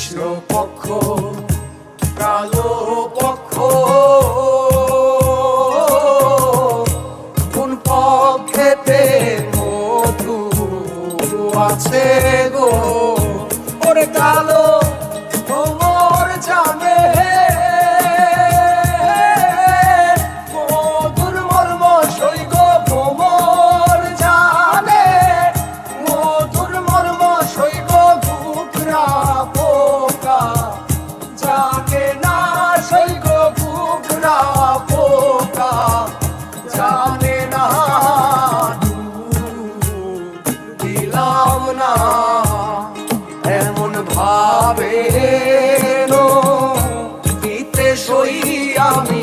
কৃষ্ণ কালো পক্ষ। কোন পক্ষেতে মধু আছে গো? ওরে কালো ভাবে দিতে সই আমি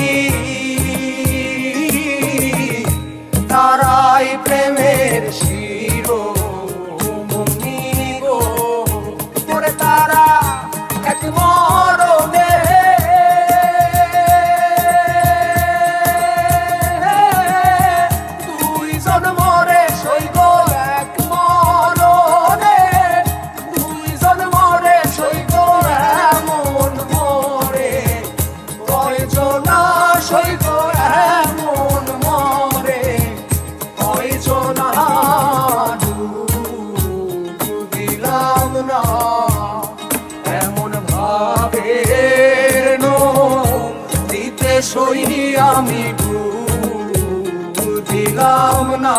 এক মরণে। দুইজন মরে সইব এক দিতে সই আমি দিলাম না।